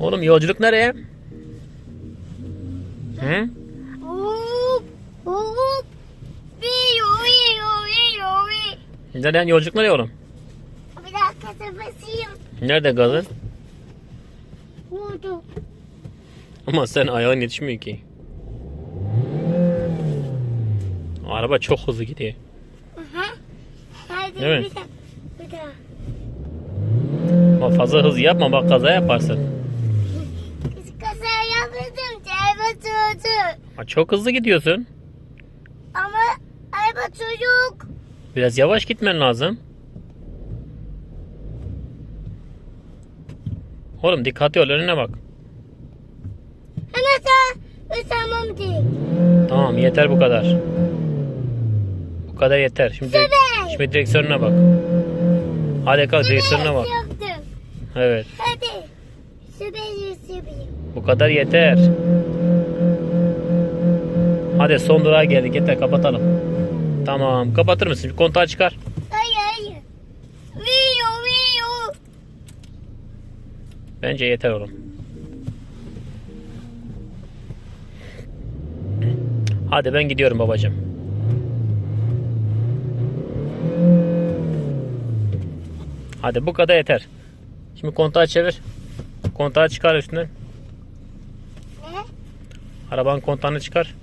Oğlum yolculuk nereye? Hı? Nereden yolculuk nereye oğlum? Bir dakika basayım. Nerede gazın? Vurdu. Ama sen ayağın yetişmiyor ki. Araba çok hızlı gidiyor. Aha. Hadi Değil mi? bir daha. Bir daha. Ama fazla hız yapma bak kaza yaparsın. Yapmadım. Araba çocuk. Çok hızlı gidiyorsun. Ama araba çocuk. Biraz yavaş gitmen lazım. Oğlum dikkatli ol önüne bak. Hemen sen değil. Tamam yeter bu kadar. Bu kadar yeter. Şimdi, Süper. şimdi direksiyonuna bak. Hadi kalk direksiyonuna bak. Evet. Hadi. Bu kadar yeter. Hadi son durağa geldik. Yeter kapatalım. Tamam. Kapatır mısın? Kontağı çıkar. Hayır hayır. Viyo viyo. Bence yeter oğlum. Hadi ben gidiyorum babacığım. Hadi bu kadar yeter. Şimdi kontağı çevir. Kontağı çıkar üstünden. Ne? Arabanın kontağını çıkar.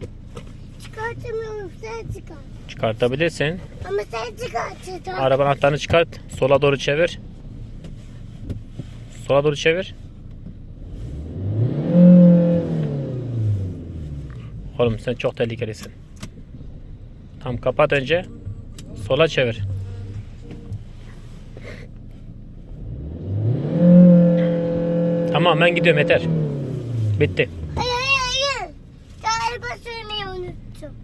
Çıkartamıyorum sen çıkar. Çıkartabilirsin. Ama sen çıkartın. Arabanın anahtarını çıkart. Sola doğru çevir. Sola doğru çevir. Oğlum sen çok tehlikelisin. Tam kapat önce. Sola çevir. Tamam ben gidiyorum yeter. Bitti. Hayır hayır hayır. Galiba söylemeyi unuttum.